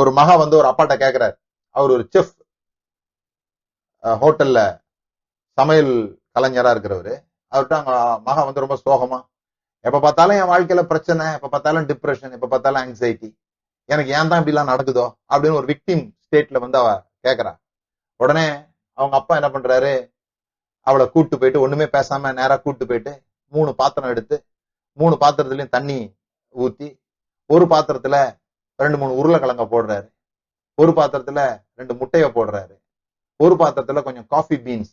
ஒரு மகா வந்து ஒரு அப்பாட்ட கேக்குறாரு. அவர் ஒரு செஃப் ஹோட்டல்ல சமையல் கலைஞரா இருக்கிறவரு. அவர்கிட்ட அவங்க மகா வந்து ரொம்ப சோகமா எப்ப பார்த்தாலும் என் வாழ்க்கையில பிரச்சனை எப்ப பார்த்தாலும் டிப்ரெஷன் எப்ப பார்த்தாலும் ஆங்ஸைட்டி எனக்கு ஏன் தான் இப்படிலாம் நடக்குதோ? அப்படின்னு ஒரு விக்டிம் ஸ்டேட்ல வந்து அவ கேக்குறா. உடனே அவங்க அப்பா என்ன பண்றாரு? அவளை கூட்டு போயிட்டு ஒண்ணுமே பேசாம நேரா கூட்டு போயிட்டு மூணு பாத்திரம் எடுத்து மூணு பாத்திரத்துலயும் தண்ணி ஊத்தி ஒரு பாத்திரத்துல ரெண்டு மூணு உருளைக்கிழங்க போடுறாரு. ஒரு பாத்திரத்துல ரெண்டு முட்டைய போடுறாரு. ஒரு பாத்திரத்துல கொஞ்சம் காஃபி பீன்ஸ்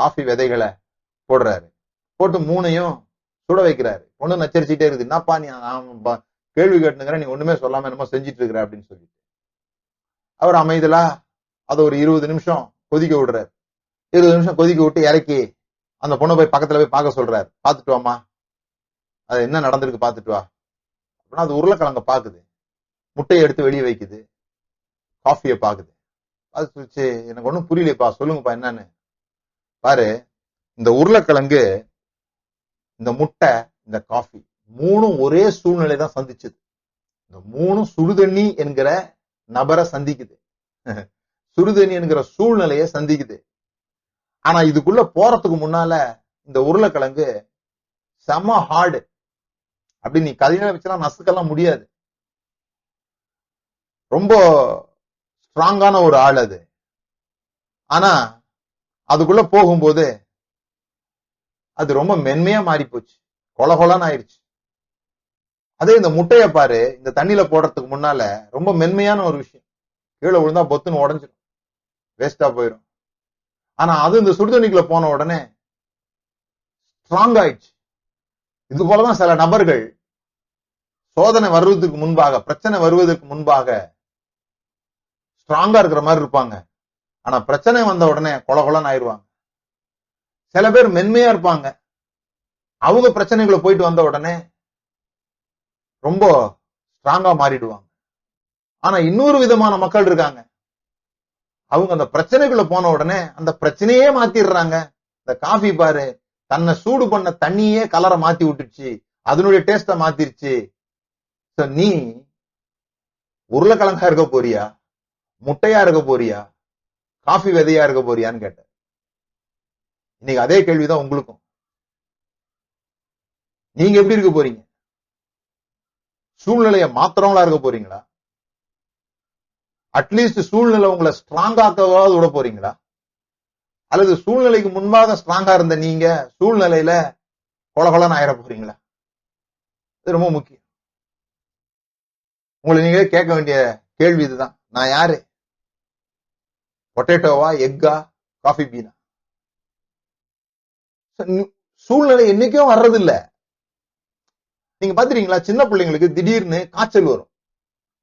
காஃபி விதைகளை போடுறாரு. போட்டு மூணையும் சுட வைக்கிறாரு. ஒண்ணு நச்சரிச்சுட்டே இருக்குது. என்னப்பா நீ கேள்வி கேட்டுங்கிறேன் நீ ஒண்ணுமே சொல்லாம என்னமோ செஞ்சுட்டு இருக்கிற அப்படின்னு சொல்லிட்டு. அவர் அமைதலா அதை ஒரு இருபது நிமிஷம் கொதிக்க விடுறாரு. இருபது நிமிஷம் கொதிக்க விட்டு இறக்கி அந்த பொண்ணை போய் பக்கத்துல போய் பார்க்க சொல்றாரு. பார்த்துட்டு வாமா அது என்ன நடந்திருக்கு பார்த்துட்டு வா. அப்படின்னா அது உருளைக்கிழங்க பாக்குது. முட்டையை எடுத்து வெளியே வைக்குது. காஃபியை பாக்குது அது சொல்லிச்சு எனக்கு ஒண்ணும் புரியலையப்பா சொல்லுங்கப்பா என்னன்னு? பாரு இந்த உருளைக்கிழங்கு இந்த முட்டை இந்த காஃபி மூணும் ஒரே சூழ்நிலை தான் சந்திச்சது. இந்த மூணும் சுடுதண்ணி என்கிற நபரை சந்திக்குது. சுடுதண்ணி என்கிற சூழ்நிலையை சந்திக்குது. ஆனா இதுக்குள்ள போறதுக்கு முன்னால இந்த உருளைக்கிழங்கு செம ஹார்டு அப்படி நீ கதையில வச்செல்லாம் நசுக்கெல்லாம் முடியாது. ரொம்ப ஸ்ட்ராங்கான ஒரு ஆள் அது. ஆனா அதுக்குள்ள போகும்போது அது ரொம்ப மென்மையா மாறி போச்சு கொல கொலான்னு ஆயிடுச்சு அதே இந்த முட்டைய பாரு இந்த தண்ணியில போடுறதுக்கு முன்னால ரொம்ப மென்மையான ஒரு விஷயம். கீழே விழுந்தா பொத்துன்னு உடஞ்சிடும் வேஸ்டா போயிடும் ஆனா அது இந்த சுடுதண்ணிக்குள்ள போன உடனே ஸ்ட்ராங் ஆயிடுச்சு இது போலதான் சில நபர்கள் சோதனை வருவதற்கு முன்பாக பிரச்சனை வருவதற்கு முன்பாக ஸ்ட்ராங்கா இருக்கிற மாதிரி இருப்பாங்க. ஆனா பிரச்சனை வந்த உடனே கொல கொலன்னு ஆயிடுவாங்க. சில பேர் மென்மையா இருப்பாங்க. அவங்க பிரச்சனைகளை போயிட்டு வந்த உடனே ரொம்ப ஸ்ட்ராங்கா மாறிடுவாங்க. ஆனா இன்னொரு விதமான மக்கள் இருக்காங்க. அவங்க அந்த பிரச்சனைக்குள்ள போன உடனே அந்த பிரச்சனையே மாத்திடுறாங்க. இந்த காஃபி பாரு தன்னை சூடு பண்ண தண்ணியே கலரை மாத்தி விட்டுருச்சு அதனுடைய டேஸ்ட மாத்திருச்சு நீ உருளைக்கிழங்கா இருக்க போறியா? முட்டையா இருக்க போறியா? காஃபி விதையா இருக்க போறியான்னு கேட்ட இன்னைக்கு அதே கேள்விதான் உங்களுக்கும். நீங்க எப்படி இருக்க போறீங்க? சூழ்நிலையை மாத்திரவங்களா இருக்க போறீங்களா? அட்லீஸ்ட் சூழ்நிலை உங்களை ஸ்ட்ராங் ஆக்கவாவது விட போறீங்களா? அல்லது சூழ்நிலைக்கு முன்பாக ஸ்ட்ராங்கா இருந்த நீங்க சூழ்நிலையில கொலகொலன்னு ஆயிட போறீங்களா? இது ரொம்ப முக்கியம். உங்களை நீங்களே கேட்க வேண்டிய கேள்வி இதுதான். நான் யாரு? பொட்டேட்டோவா எக்கா காஃபி பீனா சூழ்நிலை என்னைக்கும் வர்றது இல்ல நீங்க பாத்துறீங்களா சின்ன பிள்ளைங்களுக்கு திடீர்னு காய்ச்சல் வரும்.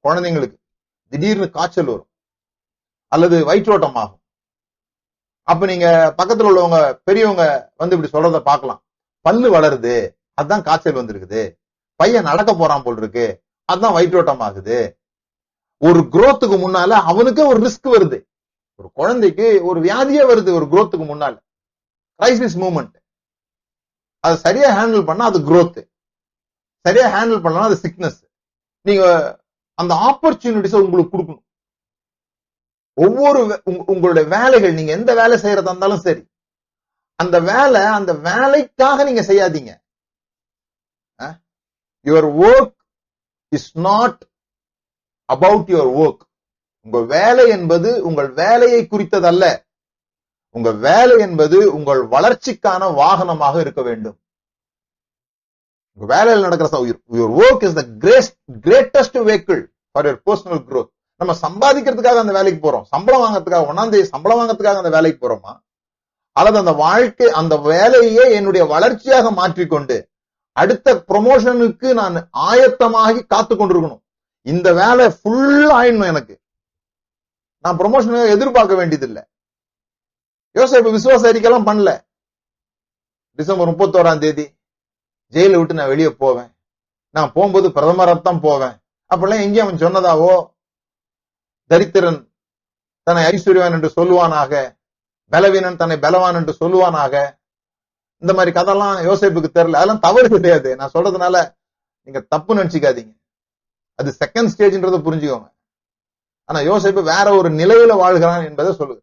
குழந்தைங்களுக்கு திடீர்னு காய்ச்சல் வரும். அல்லது வயிற்றோட்டம் ஆகும் அப்ப நீங்க பக்கத்துல உள்ளவங்க பெரியவங்க வந்து இப்படி சொல்றத பார்க்கலாம். பல்லு வளருது அதான் காய்ச்சல் வந்திருக்குது. பையன் நடக்க போறான் போல் இருக்கு அதான் வயிற்றோட்டம் ஆகுது ஒரு குரோத்துக்கு முன்னால அவனுக்கே ஒரு ரிஸ்க் வருது. ஒரு குழந்தைக்கு ஒரு வியாதியே வருது ஒரு குரோத்துக்கு முன்னால. கிரைசிஸ் மூமெண்ட் அதை சரியா ஹேண்டில் பண்ணா அது குரோத் சரியா ஹேண்டில் பண்ணலாம் அது சிக்னஸ் நீங்க அந்த ஆப்பர்ச்சுனிட்டிஸ் உங்களுக்கு கொடுக்கணும். ஒவ்வொரு உங்களுடைய வேலைகள் நீங்க எந்த வேலை செய்யறதா இருந்தாலும் சரி. அந்த வேலை அந்த வேலைக்காக நீங்க செய்யாதீங்க. Your work is not about your work உங்க வேலை என்பது உங்கள் வேலையை குறித்ததல்ல. உங்க வேலை என்பது உங்கள் வளர்ச்சிக்கான வாகனமாக இருக்க வேண்டும். உங்க வேலையில் நடக்கிற your work is the great greatest vehicle for your personal growth நம்ம சம்பாதிக்கிறதுக்காக அந்த வேலைக்கு போறோம். சம்பளம் வாங்குறதுக்காக ஒன்னாம் தேதி சம்பளம் வாங்கறதுக்காக அந்த வேலைக்கு போறோமா? அல்லது அந்த வாழ்க்கை அந்த வேலையே என்னுடைய வளர்ச்சியாக மாற்றிக்கொண்டு அடுத்த ப்ரொமோஷனுக்கு நான் ஆயத்தமாகி காத்து கொண்டிருக்கணும் இந்த வேலை ஃபுல் ஆயிடணும் எனக்கு. நான் ப்ரொமோஷன் எதிர்பார்க்க வேண்டியதில்லை. யோசிப்பு விசுவாச அறிக்கைலாம் பண்ணல. டிசம்பர் முப்பத்தோராம் தேதி ஜெயில விட்டு நான் வெளியே போவேன். நான் போகும்போது பிரதமராத்தான் போவேன். அப்பெல்லாம் எங்கேயும் அவன் சொன்னதாவோ தரித்திரன் தன்னை ஐஸ்வர்யவான் என்று சொல்லுவானாக பலவீனன் தன்னை பலவான் என்று சொல்லுவானாக இந்த மாதிரி கதைலாம் யோசிப்புக்கு தெரியல. அதெல்லாம் தவறு கிடையாது. நான் சொல்றதுனால நீங்க தப்பு நினைச்சுக்காதீங்க. அது செகண்ட் ஸ்டேஜ்ன்றத புரிஞ்சுக்கோங்க. ஆனா யோசிப்பு வேற ஒரு நிலையில வாழ்கிறான் என்பதை சொல்லுது.